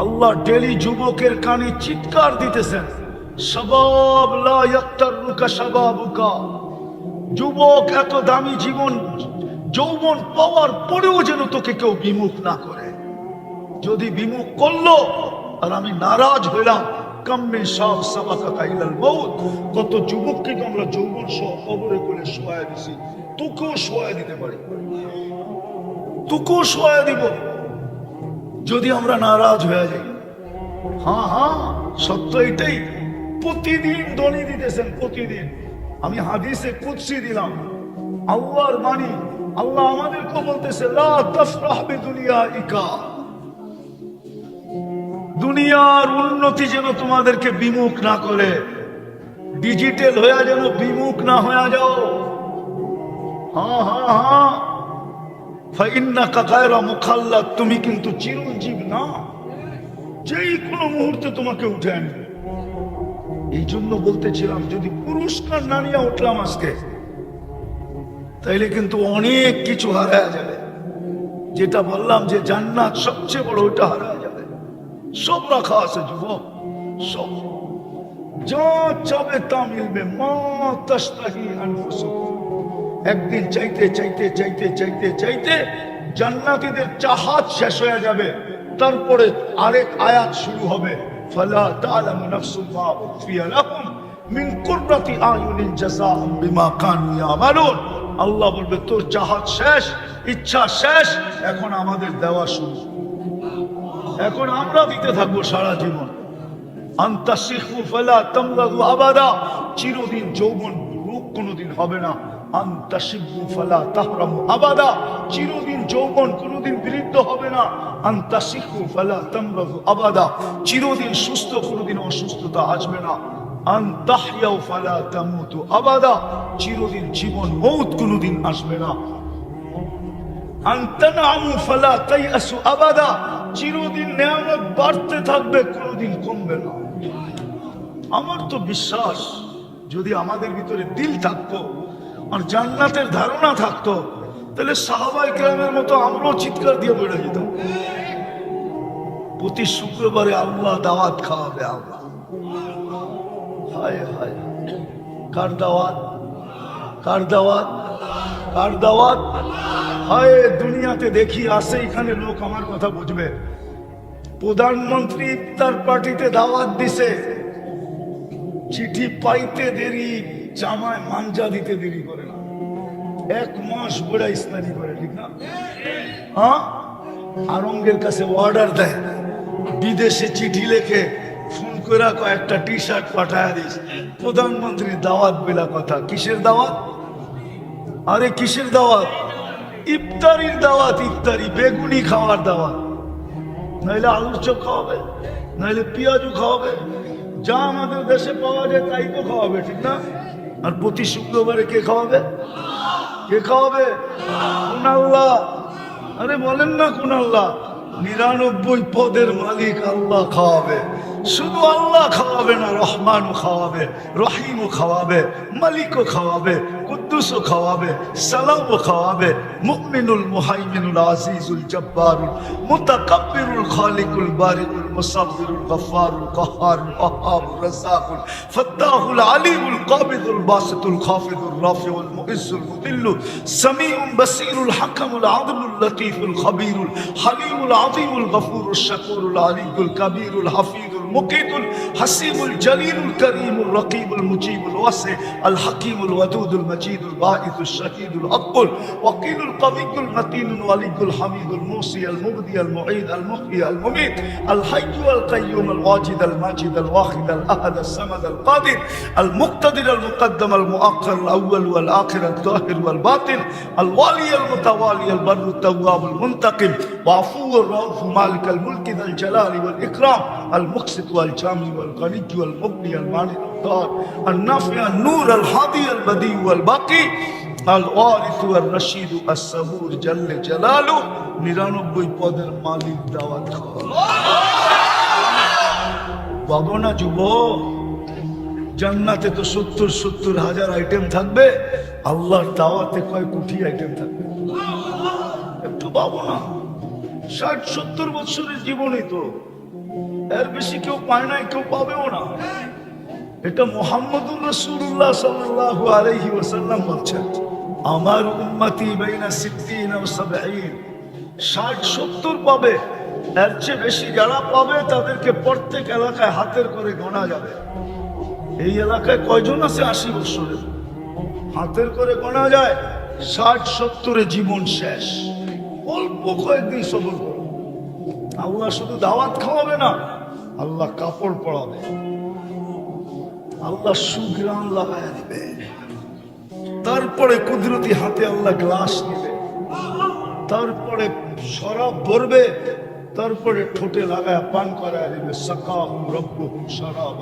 আল্লাহ daily যুবকের কানে চিৎকার দিতেছেন সবাব যুবক, এত দামি জীবন, যৌবন পাওয়ার পরেও যেন তোকে কেউ বিমুখ না করে। যদি বিমুখ করল, আর আমি নারাজ হইলাম, কাম্মে সব সাবাকা কাইলাল মৌত কত যুবককে আমরা যৌবন সহ কবরে করে শোয়া দিছি? তোকেও শোয়া দিতে পারি। তোকেও শোয়া দিব। যদি আমরা নারাজ হয়ে যাই। হ্যাঁ হ্যাঁ সত্য এটাই। প্রতিদিন দনি দিতেছেন, প্রতিদিন। আমি হাদিসে কুৎসি দিলাম। আল্লাহর বাণী, আল্লাহ আমাদেরকে বলতেছে ইকা দুনিয়ার উন্নতি যেন তোমাদেরকে বিমুখ না করে। ডিজিটাল হয়ে যেন বিমুখ না হয়ে যাও। হ্যাঁ হ্যাঁ হ্যাঁ। মুখাল্লাদ, তুমি কিন্তু চিরঞ্জীব না। যেই কোনো মুহূর্তে তোমাকে উঠে আনবে। এই জন্য বলতেছিলাম, যদি পুরস্কার না নিয়ে উঠলাম আজকে, তাইলে কিন্তু অনেক কিছু হারায় যাবে। যেটা বললাম যে জান্নাত সবচেয়ে বড় ওটা হারায় যাবে। সব রাখা আছে, যুবক, সব। যা চাবে তা মিলবে। মা তাস্তাহি আনফুসুকুম। একদিন চাইতে চাইতে চাইতে চাইতে চাইতে জান্নাতীদের চাহাত শেষ হয়ে যাবে। তারপরে আরেক আয়াত শুরু হবে। ফালা তালামু নাফসুম মা উখফিয়া লাহুম মিন কুররাতি আয়ুনিন জাযাআম বিমা কানু ইয়ামালুন। আল্লাহ বলবে, তোর চাহাত শেষ, ইচ্ছা শেষ, এখন আমাদের দেওয়া শুরু। এখন আমরা দিতে থাকব সারা জীবন। আন্তা শিখু ফালা আবাদা। চিরদিন যৌবন রূপ কোনোদিন হবে না। আন্তা শিখু ফালা তাহরামু আবাদা। চিরদিন যৌবন, কোনোদিন বিরুদ্ধ হবে না। আন্তা শিখু ফালা তামরাদু আবাদা। চিরদিন সুস্থ, কোনোদিন অসুস্থতা আসবে না। আন্তাহিয়াও ফালা তামুতু আবাদা। চিরদিন জীবন মৌত কোনোদিন আসবে না। আন্তানামু ফালা তাইয়াসু আবাদা। চিরদিন নেয়ামত বাড়তে থাকবে, কোনোদিন কমবে না। আমার তো বিশ্বাস, যদি আমাদের ভিতরে দিল থাকতো আর জান্নাতের ধারণা থাকতো, তাহলে সাহাবাই গ্রামের মতো আমরাও চিৎকার দিয়ে বেড়ে যেতাম। প্রতি শুক্রবারে আল্লাহ দাওয়াত খাওয়াবে আল্লাহ হায় হায়। কার দাওয়াত? কার দাওয়াত? কার দাওয়াত? হায়, দুনিয়াতে দেখি আসে এখানে লোক আমার কথা বুঝবে। প্রধানমন্ত্রী ইফতার পার্টিতে দাওয়াত দিছে। চিঠি পাইতে দেরি জামায় মাঞ্জা দিতে দেরি করে না। এক মাস বেড়া ইসলামি করে, ঠিক না? হ্যাঁ? আরঙ্গের কাছে অর্ডার দেয়। বিদেশে চিঠি লেখে, ফোন করে কয়েকটা টি শার্ট পাঠায় দিস। প্রধানমন্ত্রীর দাওয়াত বেলা কথা। কিসের দাওয়াত? আরে কিসের দাওয়াত? ইফতারির দাওয়াত, ইফতারি, বেগুনি খাওয়ার দাওয়াত। নাইলে আলুর চোখ খাওয়াবে, নাইলে পেঁয়াজু খাওয়াবে। যা আমাদের দেশে পাওয়া যায়, তাই তো খাওয়াবে, ঠিক না? আর প্রতি শুক্রবারে কে খাওয়াবে? কে খাওয়াবে? আল্লাহ আরে বলেন না কোন নিরানব্বই পদের মালিক আল্লাহ খাওয়াবে। শুধু আল্লাহ খাওয়াবে না রহমানও খাওয়াবে, রহিমও খাওয়াবে, মালিকও খাওয়াবে। কুদ্দুসও খাওয়াবে সালামও খাওয়াবে মুকমিনুল মুহাইমিনুল আজিজুল জব্বারুল মুতাকাব্বিরুল খালিকুল বারিকুল মুসাব্বিরুল গফফারুল কাহ্হারুল ওয়াহ্হাবুর রাজ্জাকুল ফাত্তাহুল আলিমুল কাবিদুল বাসিতুল খাফিদুর রাফিউল মুইজ্জুল মুদিল্লু সামিউল বাসীরুল হাকামুল আদলুল লতীফুল খবীরুল হালিমুল আযীমুল গফুরুল শাকুরুল আলিকুল কবীরুল হাফিজুল المقيت الحسيب الجليل الكريم الرقيب المجيب الواسع الحكيم الودود المجيد الباعث الشهيد الأقبل وقيل القوي المتين الولي الحميد الموصي المبدي المعيد المحيي المميت الحي القيوم الواجد الماجد الواحد الأحد الصمد القادر المقتدر المقدم المؤخر الأول والآخر الظاهر والباطن الوالي المتوالي البر التواب المنتقم وعفو الرؤوف مالك الملك ذا الجلال والإكرام المقسط والجامع والغني والمغني المانع الدار النافع النور الهادي البديع والباقي الوارث والرشيد الصبور جل جلاله নিরানব্বই পদের মালিক দাওয়াত পাবো না যুব জান্নাতে তো সত্তর সত্তর হাজার আইটেম থাকবে আল্লাহর দাওয়াতে কয় কোটি আইটেম থাকবে একটু পাবো না ষাট, সত্তর বছরের জীবনই তো। এর বেশি কেউ পায় নাই, কেউ পাবেও না। এটা মোহাম্মদুর রসুল্লাহ সাল্লাল্লাহু আলাইহি ওয়াসাল্লাম বলছেন, আমার উম্মতি বাইনা সিদ্দিন ষাট, সত্তর পাবে, এর চেয়ে বেশি যারা পাবে, তাদেরকে প্রত্যেক এলাকায় হাতের করে গোনা যাবে। এই এলাকায় কয়জন আছে আশি বছরের হাতের করে গোনা যায়, ষাট, সত্তরে জীবন শেষ। অল্প কয়েকদিন সবর করো। আল্লাহ শুধু দাওয়াত খাওয়াবে না, আল্লাহ কাপড় পরাবে। আল্লাহ সুগ্রাম লাগায় দিবে। তারপরে কুদরতি হাতে আল্লাহ গ্লাস নিবে তারপরে শরাব ভরবে। তারপরে ঠোঁটে লাগায় পান করায় দিবে। সকাম রব্বুহুম শরাব